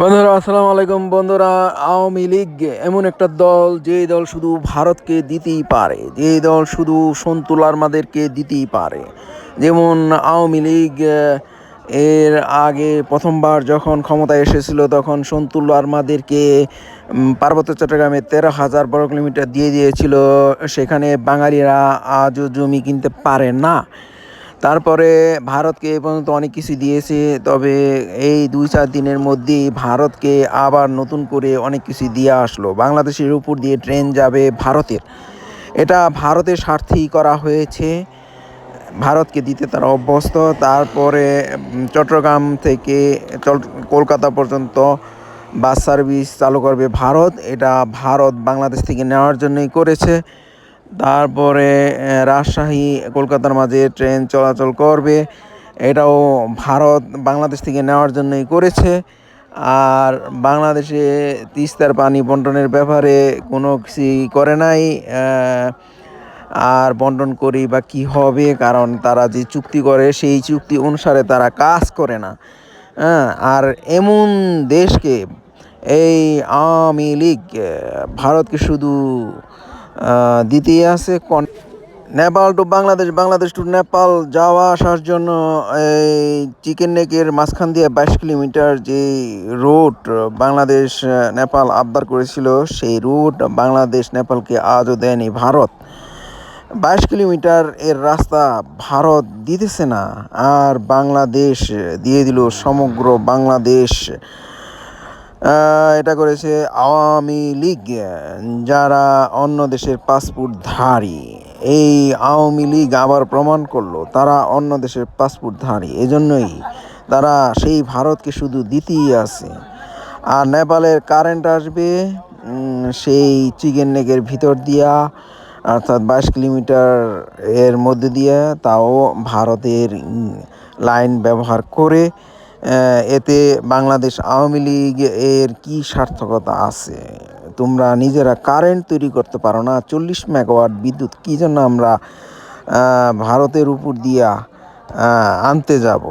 বন্ধুরা, আসসালামু আলাইকুম। বন্ধুরা, আওয়ামী লীগ এমন একটা দল, যে দল শুধু ভারতকে দিতেই পারে, যে দল শুধু সন্তুল আর্মাদেরকে দিতেই পারে। যেমন আওয়ামী লীগ এর আগে প্রথমবার যখন ক্ষমতায় এসেছিল, তখন সন্তুল আর্মাদেরকে পার্বত্য চট্টগ্রামে তেরো হাজার বর্গ কিলোমিটার দিয়ে দিয়েছিল। সেখানে বাঙালিরা আজও জমি কিনতে পারে না। তারপরে ভারতকে এ পর্যন্ত অনেক কিছু দিয়েছে, তবে এই দুই চার দিনের মধ্যেই ভারতকে আবার নতুন করে অনেক কিছু দিয়ে আসলো। বাংলাদেশের উপর দিয়ে ট্রেন যাবে ভারতের। এটা ভারতের স্বার্থেই করা হয়েছে। ভারতকে দিতে তারা অভ্যস্ত। তারপরে চট্টগ্রাম থেকে কলকাতা পর্যন্ত বাস সার্ভিস চালু করবে ভারত। এটা ভারত বাংলাদেশ থেকে নেওয়ার জন্যই করেছে। তারপরে রাজশাহী, কলকাতার মাঝে ট্রেন চলাচল করবে। এটাও ভারত বাংলাদেশ থেকে নেওয়ার জন্যই করেছে। আর বাংলাদেশে তিস্তার পানি বন্টনের ব্যাপারে কোনো কিছুই করে নাই আর বন্টন করি বা কি হবে, কারণ তারা যে চুক্তি করে, সেই চুক্তি অনুসারে তারা কাজ করে না। হ্যাঁ আর এমন দেশকে, এই আওয়ামী লীগ ভারতকে শুধু দিতেই আছে নেপাল টু বাংলাদেশ বাংলাদেশ টু নেপাল যাওয়া আসার জন্য এই চিকেন নেকের মাঝখান দিয়ে বাইশ কিলোমিটার যে রুট বাংলাদেশ, নেপাল আবদার করেছিল, সেই রুট বাংলাদেশ, নেপালকে আজও দেয়নি ভারত। বাইশ কিলোমিটার এর রাস্তা ভারত দিতেছে না, আর বাংলাদেশ দিয়ে দিল সমগ্র বাংলাদেশ। এটা করেছে আওয়ামী লীগ, যারা অন্য দেশের পাসপোর্টধারী এই আওয়ামী লীগ আবার প্রমাণ করল, তারা অন্য দেশের পাসপোর্টধারী এজন্যই তারা সেই ভারতকে শুধু দিতেই আছে। আর নেপালের কারেন্ট আসবে সেই চিকেন নেকের ভিতর দিয়া, অর্থাৎ বাইশ কিলোমিটার এর মধ্যে দিয়ে, তাও ভারতের লাইন ব্যবহার করে এতে বাংলাদেশ আওয়ামী লীগ এর কি সার্থকতা আছে? তোমরা নিজেরা কারেন্ট তৈরি করতে পারো না। চল্লিশ মেগাওয়াট বিদ্যুৎ কী জন্য আমরা ভারতের উপর দিয়া আনতে যাব?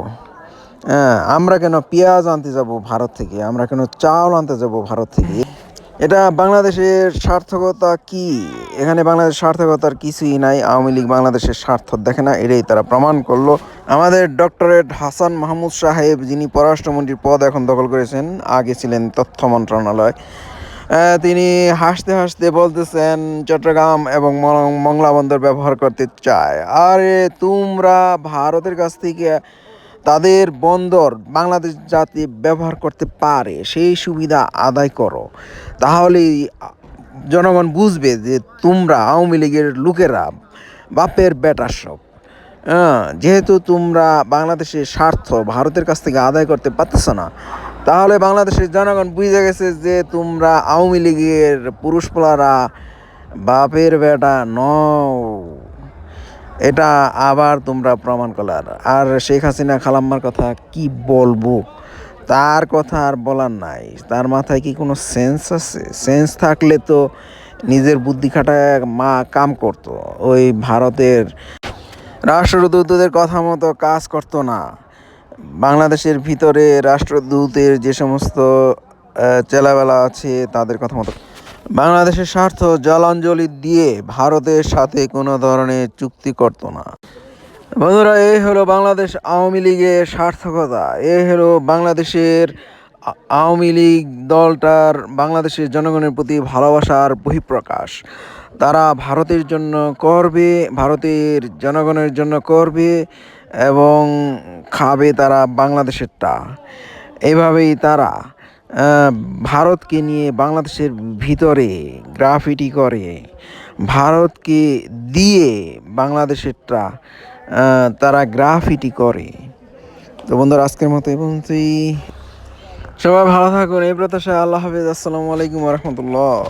আমরা কেন পেঁয়াজ আনতে যাব ভারত থেকে? আমরা কেন চাল আনতে যাব ভারত থেকে? এটা বাংলাদেশের সার্থকতা কি? এখানে বাংলাদেশের সার্থকতার কিছুই নাই। আওয়ামী লীগ বাংলাদেশের স্বার্থ দেখে না, এটাই তারা প্রমাণ করল। আমাদের ডক্টরেট হাসান মাহমুদ সাহেব, যিনি পররাষ্ট্রমন্ত্রীর পদ এখন দখল করেছেন, আগে ছিলেন তথ্য মন্ত্রণালয় তিনি হাসতে হাসতে বলতেছেন, চট্টগ্রাম এবং মংলা বন্দর ব্যবহার করতে চায়। আরে, তোমরা ভারতের কাছ থেকে তাদের বন্দর বাংলাদেশ যাতে ব্যবহার করতে পারে, সেই সুবিধা আদায় করো। তাহলেই জনগণ বুঝবে যে তোমরা আওয়ামী লীগের লোকেরা, বাপের বেটার সব। হ্যাঁ যেহেতু তোমরা বাংলাদেশের স্বার্থ ভারতের কাছ থেকে আদায় করতে পারতেছ না, তাহলে বাংলাদেশের জনগণ বুঝে গেছে যে তোমরা আওয়ামী লীগের পুরুষ পোলারা বাপের বেটা নও। এটা আবার তোমরা প্রমাণ করলার আর শেখ হাসিনা খালাম্মার কথা কি বলব? তার কথা আর বলার নাই। তার মাথায় কি কোনো সেন্স আছে? সেন্স থাকলে তো নিজের বুদ্ধি খাটায় মা কাম করতো। ওই ভারতের রাষ্ট্রদূতদের কথা মতো কাজ করতো না। বাংলাদেশের ভিতরে রাষ্ট্রদূতের যে সমস্ত চেলাবেলা আছে, তাদের কথা মতো বাংলাদেশের স্বার্থ জলাঞ্জলি দিয়ে ভারতের সাথে কোনো ধরনের চুক্তি করতো না। বন্ধুরা, এই হলো বাংলাদেশ আওয়ামী লীগের সার্থকতা। এই হলো বাংলাদেশের আওয়ামী লীগ দলটার, বাংলাদেশের জনগণের প্রতি ভালোবাসার বহিঃপ্রকাশ। তারা ভারতের জন্য করবে, ভারতের জনগণের জন্য করবে এবং খাবে তারা বাংলাদেশেরটা। এইভাবেই তারা ভারতকে নিয়ে বাংলাদেশের ভিতরে গ্রাফিটি করে, ভারতকে দিয়ে বাংলাদেশেরটা তারা গ্রাফিটি করে। তো বন্ধুরা, আজকের মতো এবং তুই সবাই ভালো থাকুন, এই প্রত্যাশা আল্লাহ হাফিজ। আসসালামু আলাইকুম রহমতুল্লাহ।